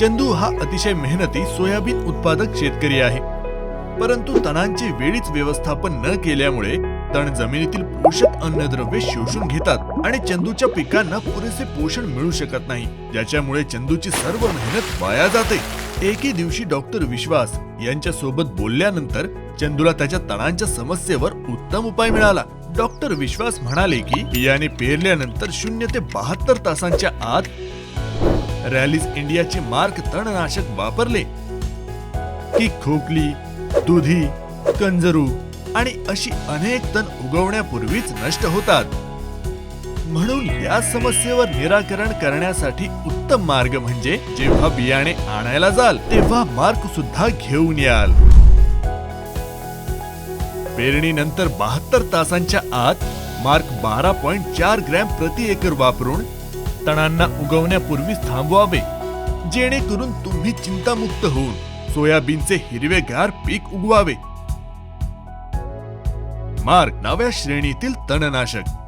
चंदू हा अतिशय मेहनती सोयाबीन उत्पादक शेतकरी आहे. परंतु तणांचे वेळीच व्यवस्थापन न केल्यामुळे तण जमिनीतील पोषक अन्नद्रव्ये शोषून घेतात आणि चंदूच्या पिकांना पुरेसे पोषण मिळू शकत नाही. ज्याच्यामुळे चंदूची सर्व मेहनत वाया जाते. एके दिवशी डॉक्टर विश्वास यांच्या सोबत बोलल्यानंतर चंदूला त्याच्या तणांच्या समस्येवर उत्तम उपाय मिळाला. डॉक्टर विश्वास म्हणाले की बियाणे पेरल्यानंतर शून्य ते बहात्तर तासांच्या आत रॅलीज इंडियाचे मार्क तणनाशक वापरले. की खोकली दुधी कंजरू आणि अशी अनेक तण उगवण्यापूर्वीच नष्ट होतात. म्हणून या समस्येवर निराकरण करण्यासाठी उत्तम मार्ग म्हणजे जेव्हा बियाणे आणायला जाल तेव्हा मार्क सुद्धा घेऊन याल. पेरणीनंतर बहात्तर तासांच्या आत मार्क बारा पॉइंट चार ग्रॅम प्रति एकर वापरून तणांना उगवण्यापूर्वीच थांबवावे. जेणेकरून तुम्ही चिंतामुक्त होऊन सोयाबीनचे हिरवेगार पीक उगवावे. मार्ग नव्या श्रेणीतील तणनाशक.